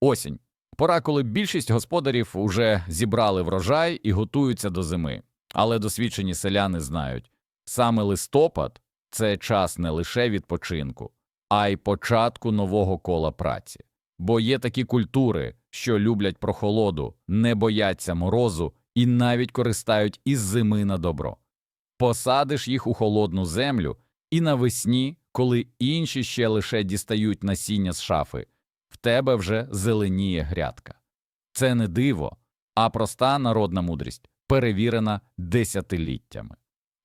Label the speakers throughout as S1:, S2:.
S1: Осінь. Пора, коли більшість господарів уже зібрали врожай і готуються до зими. Але досвідчені селяни знають, саме листопад це час не лише відпочинку, а й початку нового кола праці. Бо є такі культури, що люблять прохолоду, не бояться морозу і навіть користають із зими на добро. Посадиш їх у холодну землю, і навесні, коли інші ще лише дістають насіння з шафи, тебе вже зеленіє грядка. Це не диво, а проста народна мудрість, перевірена десятиліттями.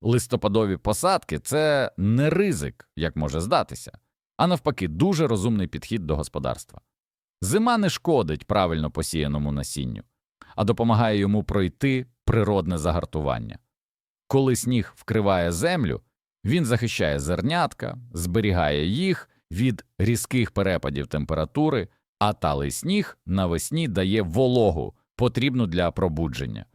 S1: Листопадові посадки це не ризик, як може здатися, а навпаки, дуже розумний підхід до господарства. Зима не шкодить правильно посіяному насінню, а допомагає йому пройти природне загартування. Коли сніг вкриває землю, він захищає зернятка, зберігає їх від різких перепадів температури, а талий сніг навесні дає вологу, потрібну для пробудження.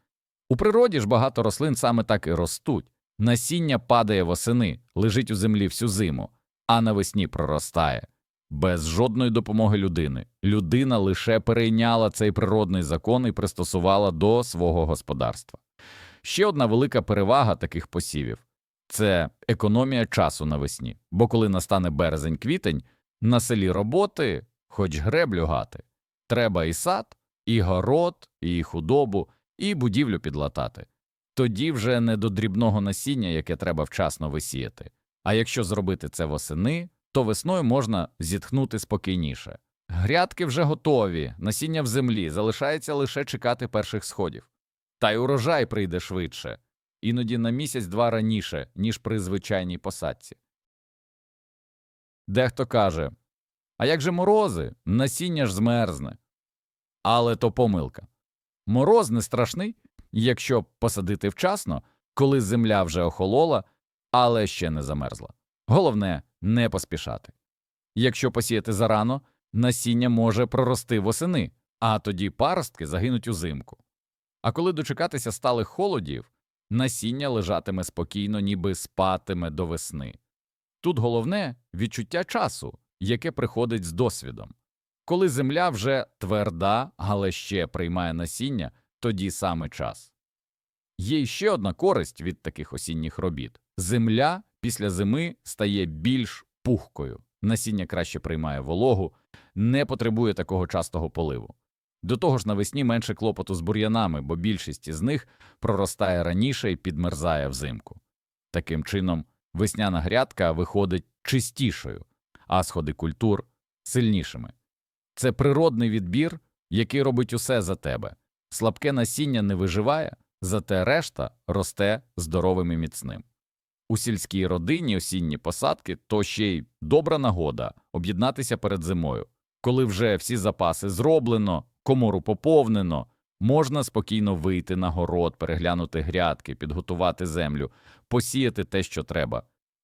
S1: У природі ж багато рослин саме так і ростуть. Насіння падає восени, лежить у землі всю зиму, а навесні проростає. Без жодної допомоги людини. Людина лише перейняла цей природний закон і пристосувала до свого господарства. Ще одна велика перевага таких посівів це економія часу навесні, бо коли настане березень-квітень, на селі роботи, хоч греблю гати, треба і сад, і город, і худобу, і будівлю підлатати. Тоді вже не до дрібного насіння, яке треба вчасно висіяти. А якщо зробити це восени, то весною можна зітхнути спокійніше. Грядки вже готові, насіння в землі, залишається лише чекати перших сходів. Та й урожай прийде швидше, іноді на місяць-два раніше, ніж при звичайній посадці. Дехто каже А як же морози? Насіння ж змерзне. Але то помилка. Мороз не страшний, якщо посадити вчасно, коли земля вже охолола, але ще не замерзла. Головне не поспішати. Якщо посіяти зарано, насіння може прорости восени, а тоді паростки загинуть узимку. А коли дочекатися сталих холодів, насіння лежатиме спокійно, ніби спатиме до весни. Тут головне відчуття часу, яке приходить з досвідом. Коли земля вже тверда, але ще приймає насіння, тоді саме час. Є ще одна користь від таких осінніх робіт земля після зими стає більш пухкою, насіння краще приймає вологу, не потребує такого частого поливу. До того ж, навесні менше клопоту з бур'янами, бо більшість із них проростає раніше і підмерзає взимку. Таким чином, весняна грядка виходить чистішою, а сходи культур сильнішими. Це природний відбір, який робить усе за тебе. Слабке насіння не виживає, зате решта росте здоровим і міцним. У сільській родині осінні посадки то ще й добра нагода об'єднатися перед зимою. Коли вже всі запаси зроблено, комору поповнено, можна спокійно вийти на город, переглянути грядки, підготувати землю, посіяти те, що треба.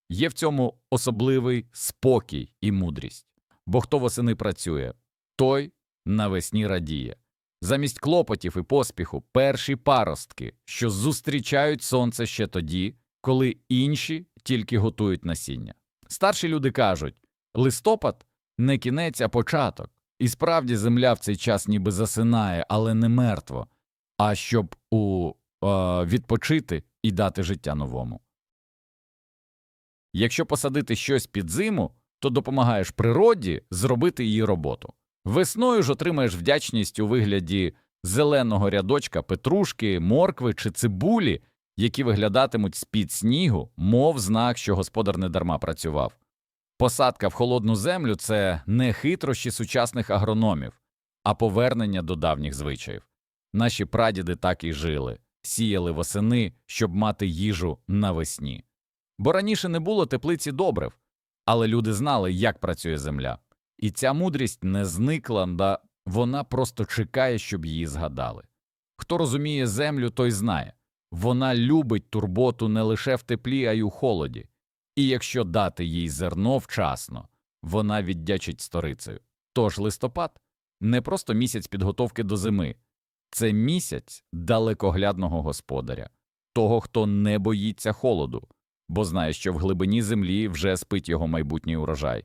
S1: Є в цьому особливий спокій і мудрість. Бо хто восени працює, той навесні радіє. Замість клопотів і поспіху перші паростки, що зустрічають сонце ще тоді, коли інші тільки готують насіння. Старші люди кажуть листопад не кінець, а початок. І справді земля в цей час ніби засинає, але не мертво, а щоб у е, відпочити і дати життя новому. Якщо посадити щось під зиму, то допомагаєш природі зробити її роботу. Весною ж отримаєш вдячність у вигляді зеленого рядочка петрушки, моркви чи цибулі, які виглядатимуть з-під снігу, мов знак, що господар недарма працював. Посадка в холодну землю це не хитрощі сучасних агрономів, а повернення до давніх звичаїв. Наші прадіди так і жили, сіяли восени, щоб мати їжу навесні. Бо раніше не було теплиці добрив, але люди знали, як працює земля. І ця мудрість не зникла, да вона просто чекає, щоб її згадали. Хто розуміє землю, той знає вона любить турботу не лише в теплі, а й у холоді, і якщо дати їй зерно вчасно, вона віддячить сторицею. Тож листопад не просто місяць підготовки до зими, це місяць далекоглядного господаря, того, хто не боїться холоду, бо знає, що в глибині землі вже спить його майбутній урожай.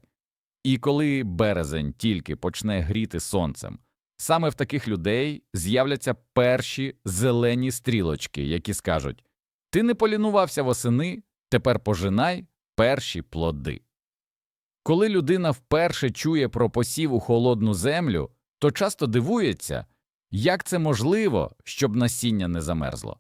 S1: І коли березень тільки почне гріти сонцем, Саме в таких людей з'являться перші зелені стрілочки, які скажуть Ти не полінувався восени, тепер пожинай перші плоди. Коли людина вперше чує про посів у холодну землю, то часто дивується, як це можливо, щоб насіння не замерзло.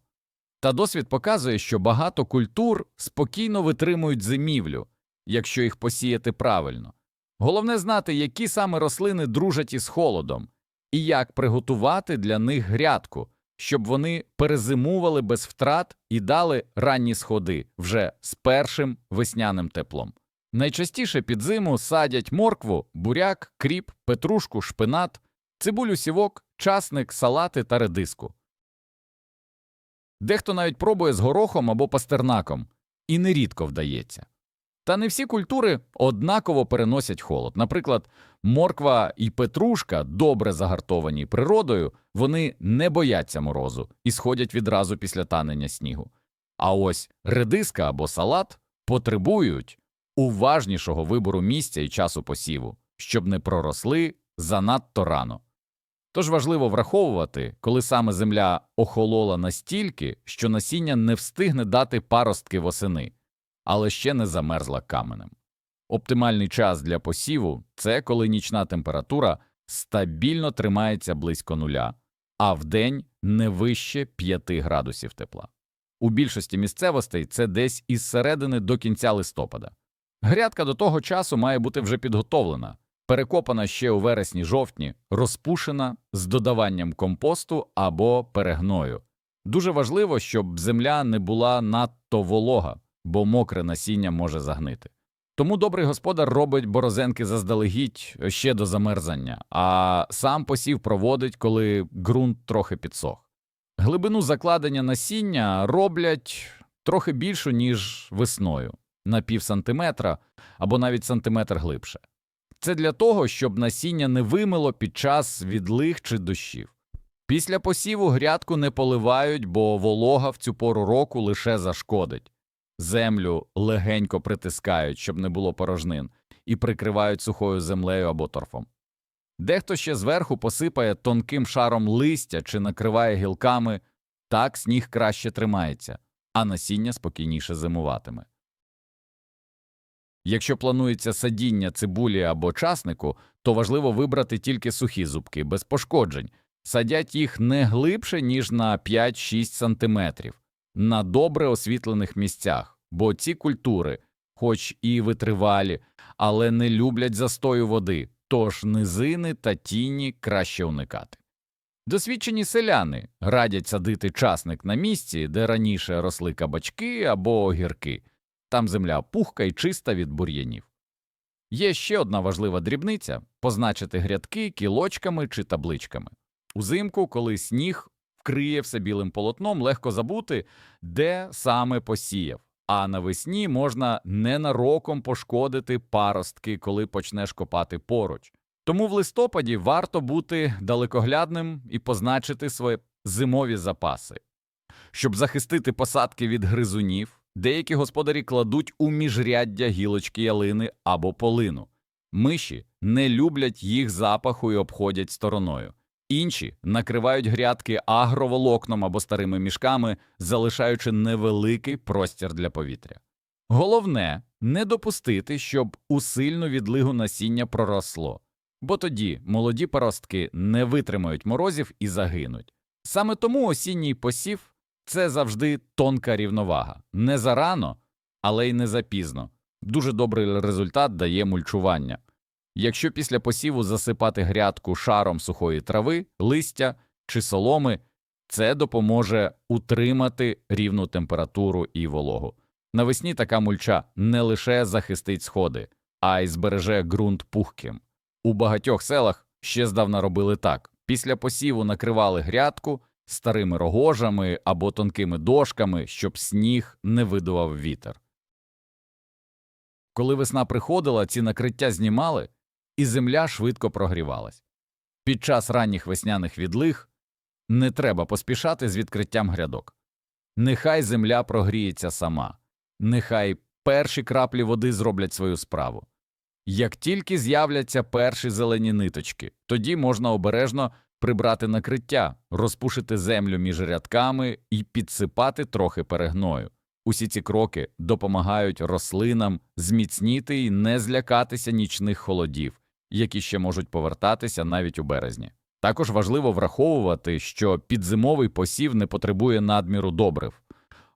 S1: Та досвід показує, що багато культур спокійно витримують зимівлю, якщо їх посіяти правильно. Головне знати, які саме рослини дружать із холодом, і як приготувати для них грядку, щоб вони перезимували без втрат і дали ранні сходи вже з першим весняним теплом. Найчастіше під зиму садять моркву, буряк, кріп, петрушку, шпинат, цибулю сівок, часник, салати та редиску. Дехто навіть пробує з горохом або пастернаком, і нерідко вдається. Та не всі культури однаково переносять холод. Наприклад, морква і петрушка, добре загартовані природою, вони не бояться морозу і сходять відразу після танення снігу. А ось редиска або салат потребують уважнішого вибору місця і часу посіву, щоб не проросли занадто рано. Тож важливо враховувати, коли саме земля охолола настільки, що насіння не встигне дати паростки восени, але ще не замерзла каменем. Оптимальний час для посіву це коли нічна температура стабільно тримається близько нуля, а вдень не вище 5 градусів тепла. У більшості місцевостей це десь із середини до кінця листопада. Грядка до того часу має бути вже підготовлена, перекопана ще у вересні-жовтні, розпушена з додаванням компосту або перегною. Дуже важливо, щоб земля не була надто волога, бо мокре насіння може загнити. Тому добрий господар робить борозенки заздалегідь ще до замерзання, а сам посів проводить, коли ґрунт трохи підсох. Глибину закладення насіння роблять трохи більшу, ніж весною, на пів сантиметра або навіть сантиметр глибше. Це для того, щоб насіння не вимило під час відлиг чи дощів. Після посіву грядку не поливають, бо волога в цю пору року лише зашкодить. Землю легенько притискають, щоб не було порожнин, і прикривають сухою землею або торфом. Дехто ще зверху посипає тонким шаром листя чи накриває гілками, так сніг краще тримається, а насіння спокійніше зимуватиме. Якщо планується садіння цибулі або часнику, то важливо вибрати тільки сухі зубки без пошкоджень, садять їх не глибше, ніж на 5-6 см, на добре освітлених місцях, бо ці культури, хоч і витривалі, але не люблять застою води, тож низини та тіні краще уникати. Досвідчені селяни радять садити часник на місці, де раніше росли кабачки або огірки. Там земля пухка і чиста від бур'янів. Є ще одна важлива дрібниця позначити грядки кілочками чи табличками. Узимку, коли сніг вкриє все білим полотном, легко забути, де саме посіяв, а навесні можна ненароком пошкодити паростки, коли почнеш копати поруч. Тому в листопаді варто бути далекоглядним і позначити свої зимові запаси. Щоб захистити посадки від гризунів, деякі господарі кладуть у міжряддя гілочки ялини або полину. Миші не люблять їх запаху і обходять стороною. Інші накривають грядки агроволокном або старими мішками, залишаючи невеликий простір для повітря. Головне не допустити, щоб у сильну відлигу насіння проросло, бо тоді молоді паростки не витримають морозів і загинуть. Саме тому осінній посів це завжди тонка рівновага, не зарано, але й не запізно. Дуже добрий результат дає мульчування. Якщо після посіву засипати грядку шаром сухої трави, листя чи соломи, це допоможе утримати рівну температуру і вологу. Навесні така мульча не лише захистить сходи, а й збереже ґрунт пухким. У багатьох селах ще здавна робили так: після посіву накривали грядку старими рогожами або тонкими дошками, щоб сніг не видував вітер. Коли весна приходила, ці накриття знімали, і земля швидко прогрівалась. Під час ранніх весняних відлиг не треба поспішати з відкриттям грядок. Нехай земля прогріється сама, нехай перші краплі води зроблять свою справу. Як тільки з'являться перші зелені ниточки, тоді можна обережно прибрати накриття, розпушити землю між рядками і підсипати трохи перегною. Усі ці кроки допомагають рослинам зміцніти і не злякатися нічних холодів, які ще можуть повертатися навіть у березні. Також важливо враховувати, що підзимовий посів не потребує надміру добрив.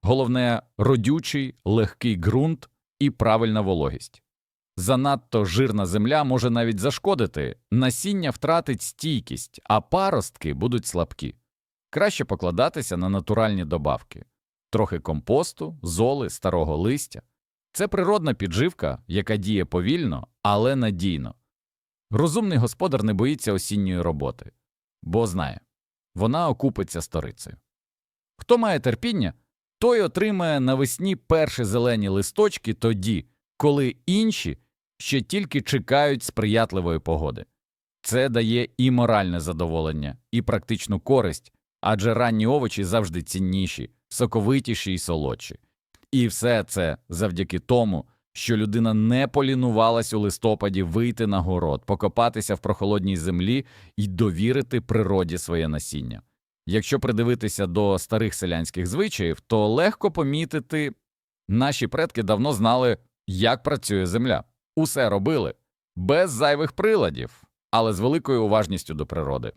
S1: Головне родючий, легкий ґрунт і правильна вологість. Занадто жирна земля може навіть зашкодити, насіння втратить стійкість, а паростки будуть слабкі. Краще покладатися на натуральні добавки трохи компосту, золи, старого листя. Це природна підживка, яка діє повільно, але надійно. Розумний господар не боїться осінньої роботи, бо знає вона окупиться сторицею. Хто має терпіння, той отримає навесні перші зелені листочки тоді, коли інші ще тільки чекають сприятливої погоди. Це дає і моральне задоволення, і практичну користь, адже ранні овочі завжди цінніші, соковитіші і солодші. І все це завдяки тому, що людина не полінувалась у листопаді вийти на город, покопатися в прохолодній землі і довірити природі своє насіння. Якщо придивитися до старих селянських звичаїв, то легко помітити, наші предки давно знали, як працює земля. Усе робили без зайвих приладів, але з великою уважністю до природи.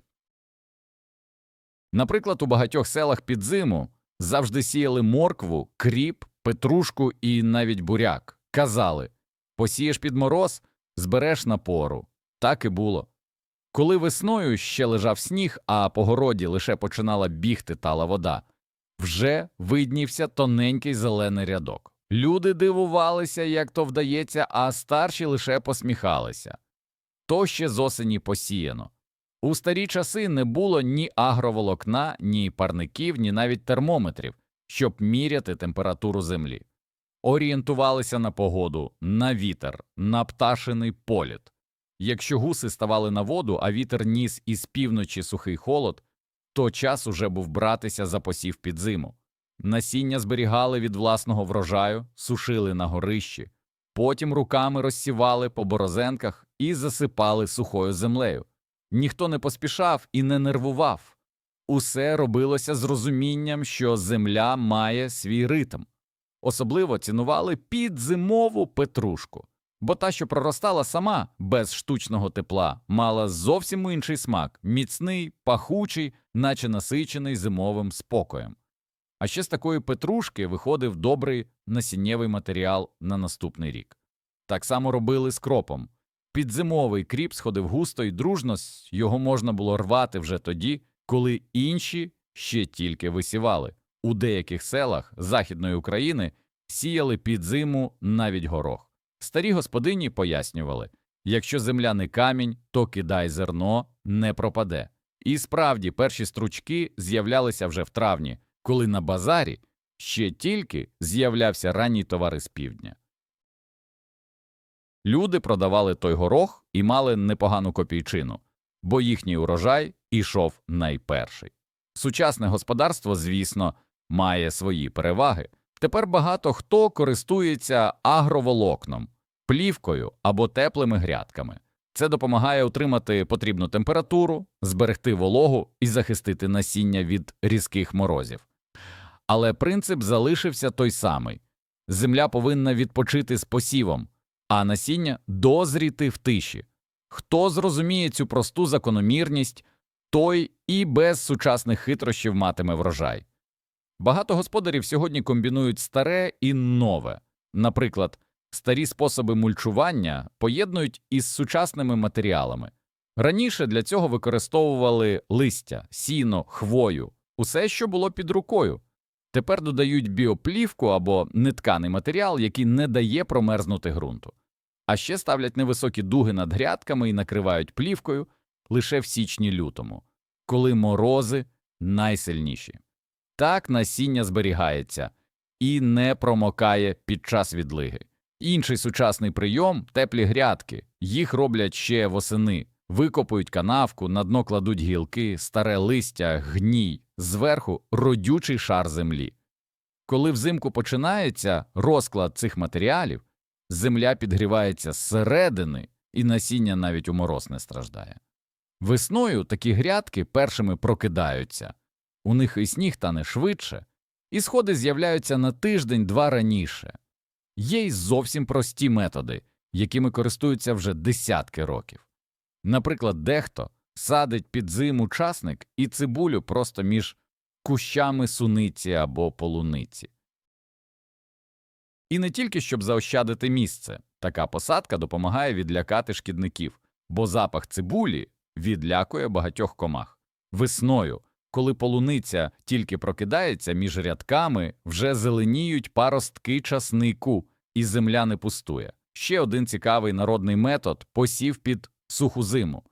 S1: Наприклад, у багатьох селах під зиму завжди сіяли моркву, кріп, петрушку і навіть буряк. Казали посієш під мороз, збереш на пору. Так і було. Коли весною ще лежав сніг, а по городі лише починала бігти тала вода, вже виднівся тоненький зелений рядок. Люди дивувалися, як то вдається, а старші лише посміхалися. То ще з осені посіяно. У старі часи не було ні агроволокна, ні парників, ні навіть термометрів, щоб міряти температуру землі. Орієнтувалися на погоду, на вітер, на пташиний політ. Якщо гуси ставали на воду, а вітер ніс із півночі сухий холод, то час уже був братися за посів під зиму. Насіння зберігали від власного врожаю, сушили на горищі, потім руками розсівали по борозенках і засипали сухою землею. Ніхто не поспішав і не нервував. Усе робилося з розумінням, що земля має свій ритм. Особливо цінували підзимову петрушку, бо та, що проростала сама без штучного тепла, мала зовсім інший смак міцний, пахучий, наче насичений зимовим спокоєм. А ще з такої петрушки виходив добрий насіннєвий матеріал на наступний рік. Так само робили з кропом. Підзимовий кріп сходив густо і дружно, його можна було рвати вже тоді, коли інші ще тільки висівали. У деяких селах Західної України сіяли під зиму навіть горох. Старі господині пояснювали якщо земля не камінь, то кидай зерно не пропаде. І справді перші стручки з'являлися вже в травні, коли на базарі ще тільки з'являвся ранній товар з півдня. Люди продавали той горох і мали непогану копійчину, бо їхній урожай ішов найперший. Сучасне господарство, звісно, має свої переваги. Тепер багато хто користується агроволокном, плівкою або теплими грядками. Це допомагає утримати потрібну температуру, зберегти вологу і захистити насіння від різких морозів. Але принцип залишився той самий земля повинна відпочити з посівом, а насіння дозріти в тиші. Хто зрозуміє цю просту закономірність, той і без сучасних хитрощів матиме врожай. Багато господарів сьогодні комбінують старе і нове. Наприклад, старі способи мульчування поєднують із сучасними матеріалами. Раніше для цього використовували листя, сіно, хвою, усе, що було під рукою. Тепер додають біоплівку або нетканий матеріал, який не дає промерзнути ґрунту. А ще ставлять невисокі дуги над грядками і накривають плівкою лише в січні лютому, коли морози найсильніші. Так насіння зберігається і не промокає під час відлиги. Інший сучасний прийом теплі грядки, їх роблять ще восени, викопують канавку, на дно кладуть гілки, старе листя, гній, зверху родючий шар землі. Коли взимку починається розклад цих матеріалів, земля підгрівається зсередини, і насіння навіть у мороз не страждає. Весною такі грядки першими прокидаються, у них і сніг тане швидше, і сходи з'являються на тиждень-два раніше. Є й зовсім прості методи, якими користуються вже десятки років. Наприклад, дехто садить під зиму часник і цибулю просто між кущами суниці або полуниці. І не тільки щоб заощадити місце, така посадка допомагає відлякати шкідників, бо запах цибулі відлякує багатьох комах. Весною, коли полуниця тільки прокидається між рядками, вже зеленіють паростки часнику, і земля не пустує. Ще один цікавий народний метод посів під суху зиму.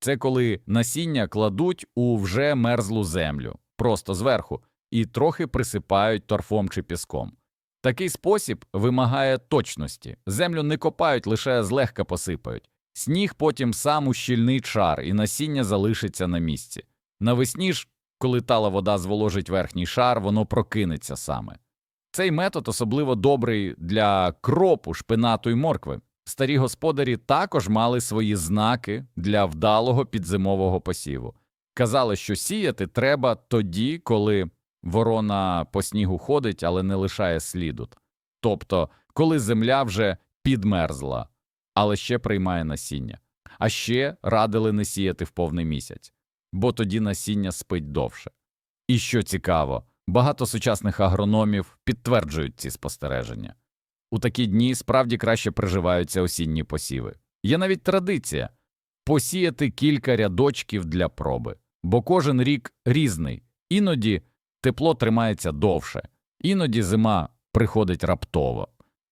S1: Це коли насіння кладуть у вже мерзлу землю, просто зверху, і трохи присипають торфом чи піском. Такий спосіб вимагає точності. Землю не копають, лише злегка посипають. Сніг потім сам у щільний шар, і насіння залишиться на місці. Навесні ж, коли тала вода зволожить верхній шар, воно прокинеться саме. Цей метод особливо добрий для кропу, шпинату і моркви. Старі господарі також мали свої знаки для вдалого підзимового посіву. Казали, що сіяти треба тоді, коли ворона по снігу ходить, але не лишає сліду. Тобто, коли земля вже підмерзла, але ще приймає насіння. А ще радили не сіяти в повний місяць, бо тоді насіння спить довше. І що цікаво, багато сучасних агрономів підтверджують ці спостереження. У такі дні справді краще приживаються осінні посіви. Є навіть традиція посіяти кілька рядочків для проби, бо кожен рік різний, іноді тепло тримається довше, іноді зима приходить раптово.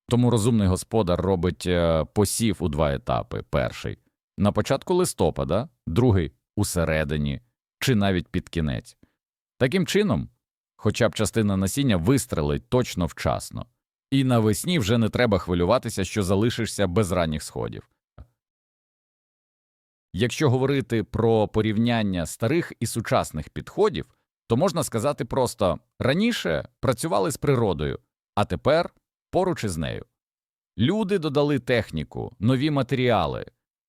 S1: Тому розумний господар робить е, посів у два етапи: перший на початку листопада, другий у середині чи навіть під кінець. Таким чином, хоча б частина насіння вистрелить точно вчасно, і навесні вже не треба хвилюватися, що залишишся без ранніх сходів. Якщо говорити про порівняння старих і сучасних підходів, то можна сказати просто раніше працювали з природою, а тепер поруч із нею. Люди додали техніку, нові матеріали,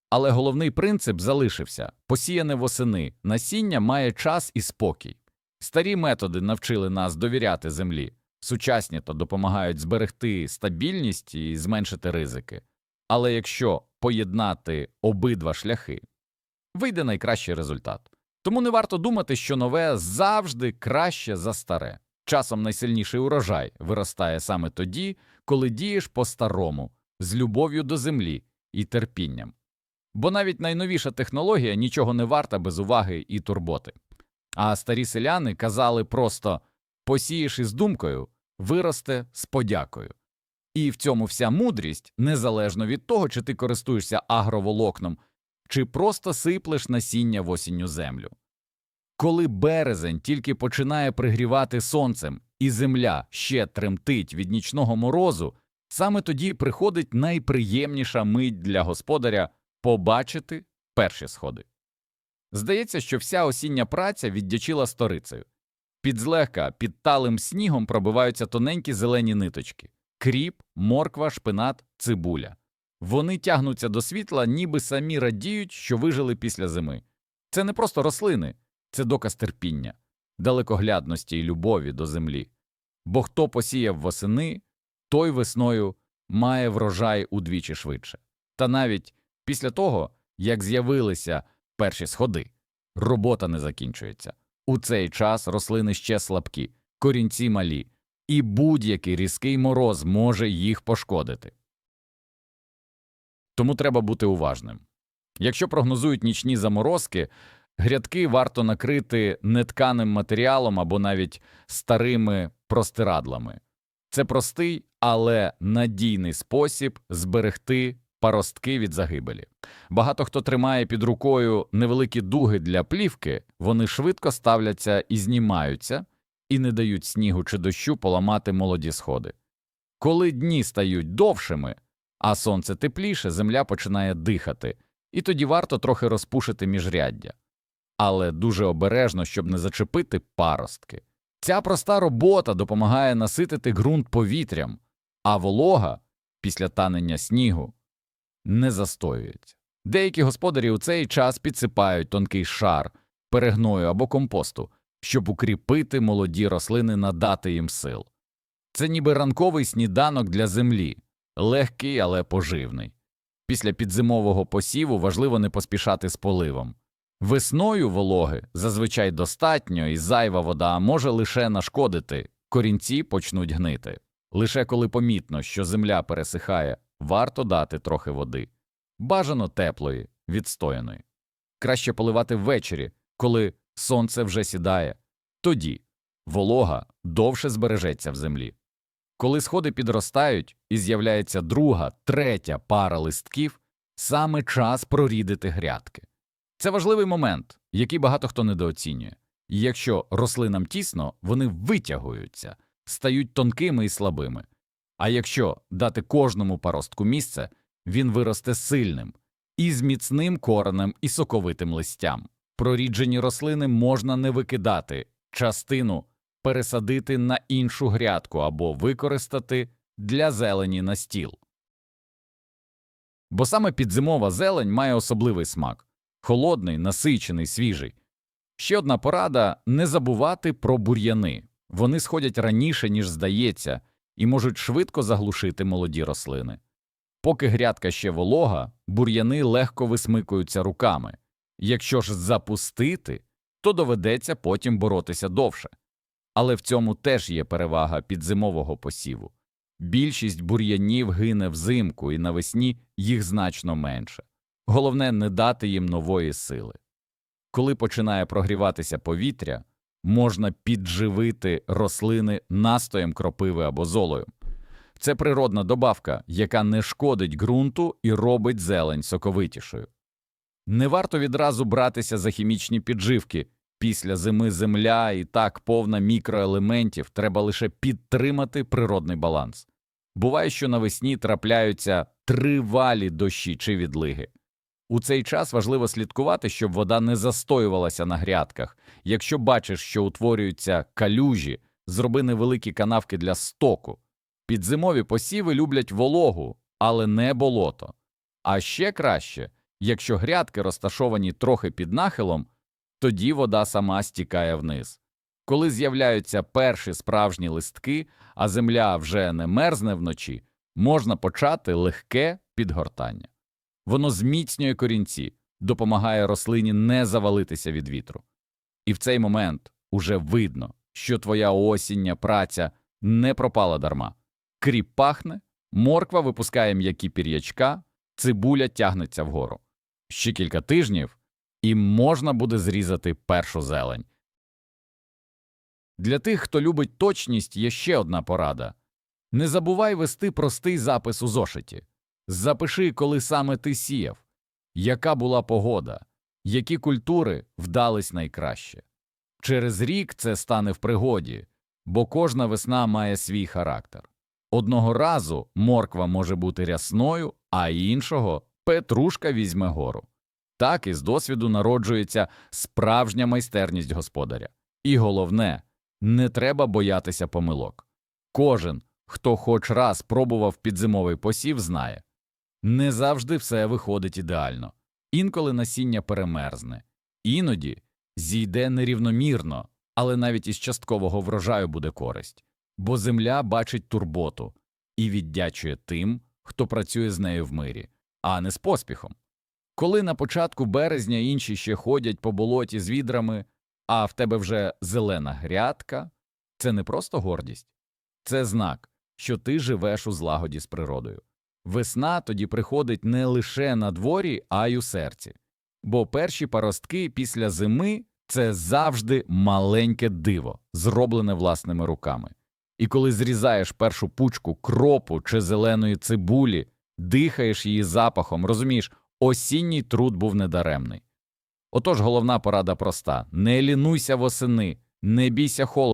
S1: але головний принцип залишився посіяне восени, насіння має час і спокій. Старі методи навчили нас довіряти землі, сучасні то допомагають зберегти стабільність і зменшити ризики. Але якщо поєднати обидва шляхи, вийде найкращий результат. Тому не варто думати, що нове завжди краще за старе. Часом найсильніший урожай виростає саме тоді, коли дієш по-старому, з любов'ю до землі і терпінням. Бо навіть найновіша технологія нічого не варта без уваги і турботи. А старі селяни казали просто посієш із думкою, виросте з подякою. І в цьому вся мудрість, незалежно від того, чи ти користуєшся агроволокном, чи просто сиплеш насіння в осінню землю. Коли березень тільки починає пригрівати сонцем, і земля ще тремтить від нічного морозу, саме тоді приходить найприємніша мить для господаря побачити перші сходи. Здається, що вся осіння праця віддячила сторицею. Під злегка, під талим снігом пробиваються тоненькі зелені ниточки кріп, морква, шпинат, цибуля. Вони тягнуться до світла, ніби самі радіють, що вижили після зими. Це не просто рослини, це доказ терпіння, далекоглядності і любові до землі. Бо хто посіяв восени, той весною має врожай удвічі швидше. Та навіть після того, як з'явилися перші сходи, робота не закінчується. У цей час рослини ще слабкі, корінці малі, і будь-який різкий мороз може їх пошкодити. Тому треба бути уважним. Якщо прогнозують нічні заморозки, грядки варто накрити нетканим матеріалом або навіть старими простирадлами. Це простий, але надійний спосіб зберегти паростки від загибелі. Багато хто тримає під рукою невеликі дуги для плівки, вони швидко ставляться і знімаються, і не дають снігу чи дощу поламати молоді сходи. Коли дні стають довшими, а сонце тепліше, земля починає дихати, і тоді варто трохи розпушити міжряддя. Але дуже обережно, щоб не зачепити паростки. Ця проста робота допомагає наситити ґрунт повітрям, а волога після танення снігу не застоюється. Деякі господарі у цей час підсипають тонкий шар перегною або компосту, щоб укріпити молоді рослини, надати їм сил. Це ніби ранковий сніданок для землі, легкий, але поживний. Після підзимового посіву важливо не поспішати з поливом. Весною вологи зазвичай достатньо, і зайва вода може лише нашкодити, корінці почнуть гнити. Лише коли помітно, що земля пересихає, варто дати трохи води. Бажано теплої, відстояної. Краще поливати ввечері, коли сонце вже сідає. Тоді волога довше збережеться в землі. Коли сходи підростають і з'являється друга, третя пара листків, саме час прорідити грядки. Це важливий момент, який багато хто недооцінює. І якщо рослинам тісно, вони витягуються, стають тонкими і слабими. А якщо дати кожному паростку місце, він виросте сильним, і з міцним коренем і соковитим листям. Проріджені рослини можна не викидати, частину пересадити на іншу грядку або використати для зелені на стіл. Бо саме підзимова зелень має особливий смак холодний, насичений, свіжий. Ще одна порада не забувати про бур'яни. Вони сходять раніше, ніж здається, і можуть швидко заглушити молоді рослини. Поки грядка ще волога, бур'яни легко висмикуються руками. Якщо ж запустити, то доведеться потім боротися довше. Але в цьому теж є перевага підзимового посіву. Більшість бур'янів гине взимку і навесні їх значно менше. Головне не дати їм нової сили. Коли починає прогріватися повітря, можна підживити рослини настоєм кропиви або золою. Це природна добавка, яка не шкодить ґрунту і робить зелень соковитішою. Не варто відразу братися за хімічні підживки. Після зими земля і так повна мікроелементів, треба лише підтримати природний баланс. Буває, що навесні трапляються тривалі дощі чи відлиги. У цей час важливо слідкувати, щоб вода не застоювалася на грядках. Якщо бачиш, що утворюються калюжі, зроби невеликі канавки для стоку. Підзимові посіви люблять вологу, але не болото. А ще краще, якщо грядки розташовані трохи під нахилом, тоді вода сама стікає вниз. Коли з'являються перші справжні листки, а земля вже не мерзне вночі, можна почати легке підгортання. Воно зміцнює корінці, допомагає рослині не завалитися від вітру. І в цей момент уже видно, що твоя осіння праця не пропала дарма. Кріп пахне, морква випускає м'які пір'ячка, цибуля тягнеться вгору. Ще кілька тижнів, і можна буде зрізати першу зелень. Для тих, хто любить точність, є ще одна порада не забувай вести простий запис у зошиті. Запиши, коли саме ти сіяв, яка була погода, які культури вдались найкраще. Через рік це стане в пригоді, бо кожна весна має свій характер. Одного разу морква може бути рясною, а іншого петрушка візьме гору. Так із досвіду народжується справжня майстерність господаря. І головне, не треба боятися помилок. Кожен, хто хоч раз пробував підзимовий посів, знає не завжди все виходить ідеально, інколи насіння перемерзне, іноді зійде нерівномірно, але навіть із часткового врожаю буде користь, бо земля бачить турботу і віддячує тим, хто працює з нею в мирі, а не з поспіхом. Коли на початку березня інші ще ходять по болоті з відрами, а в тебе вже зелена грядка, це не просто гордість, це знак, що ти живеш у злагоді з природою. Весна тоді приходить не лише на дворі, а й у серці, бо перші паростки після зими це завжди маленьке диво, зроблене власними руками. І коли зрізаєш першу пучку кропу чи зеленої цибулі, дихаєш її запахом, розумієш, осінній труд був недаремний. Отож головна порада проста не лінуйся восени, не бійся холоду.